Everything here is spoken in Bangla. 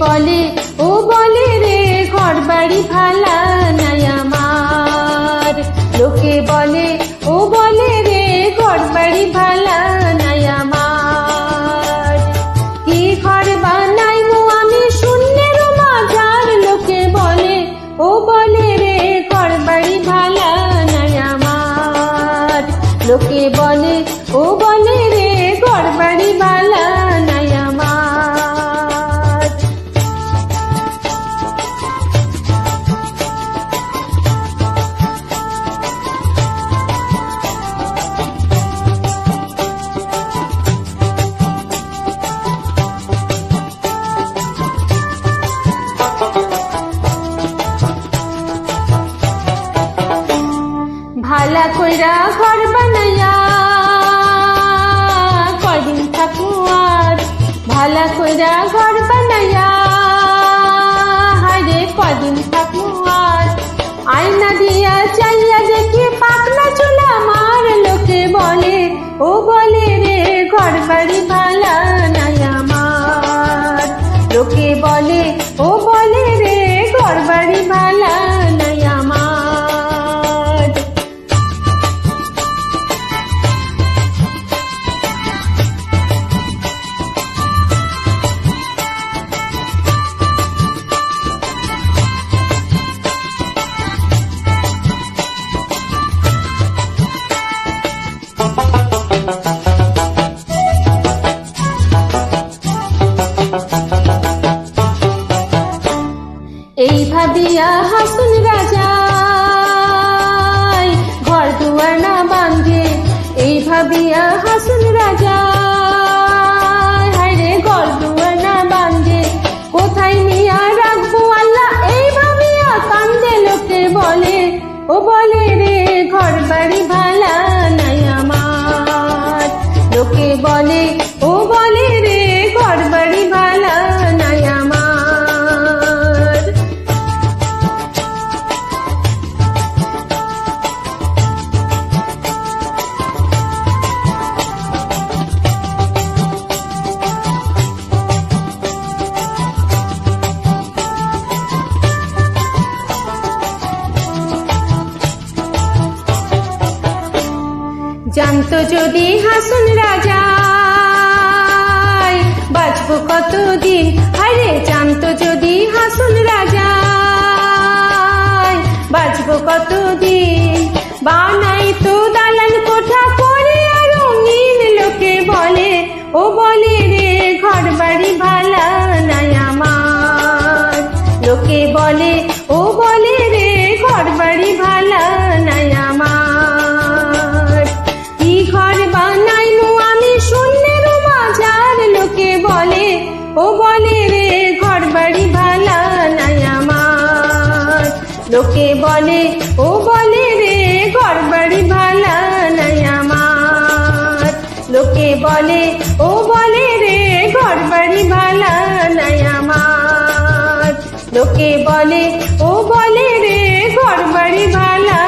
বলে, ও বলে রে ঘর বাড়ি ভালা নাই আমার। লোকে বলে, ও বলে রে ঘর বাড়ি ভালা নাই আমার। কি ঘর বানাই আমি শূন্যের মাঝার? লোকে বলে, ও বলে রে ঘর বাড়ি ভালা নাই আমার। লোকে বলে, ও বলে রে ঘর কইরা ঘর বানাইয়া কদিন থাকু আর? ভালা কইরা ঘর বানাইয়া, হায়রে কদিন থাকু আর? আয়না দিয়া চাইয়া দেখি পাকনা চুলা আমার লোকে বলে, ও বলে রে ঘর বাড়ি ভালা ভাবিয়া হাসুন রাজা ঘর দুয়ার না বাঁধে, এই ভাবিয়া হাসুন রাজা হায়রে ঘর দুয়ার না কোথায় নিয়া রাখব আল্লাহ? এই ভাবিয়া কান্দে লোকে বলে, ও বলে জানতো যদি হাসুন রাজা। বাঁচবো কতদিন? আরে জানতো যদি হাসুন রাজা। বাঁচবো কতদিন? বানাই তো দালান কোঠা করে আর রঙিন লোকে বলে। ও বলে রে ঘর বাড়ি ভালা নাই আমার। লোকে বলে লোকে বলে, ও বলে রে ঘর বাড়ি ভালা নাই আমার। লোকে বলে, ও বলে রে ঘর বাড়ি ভালা নাই আমার। লোকে বলে, ও বলে রে ঘর বাড়ি ভালা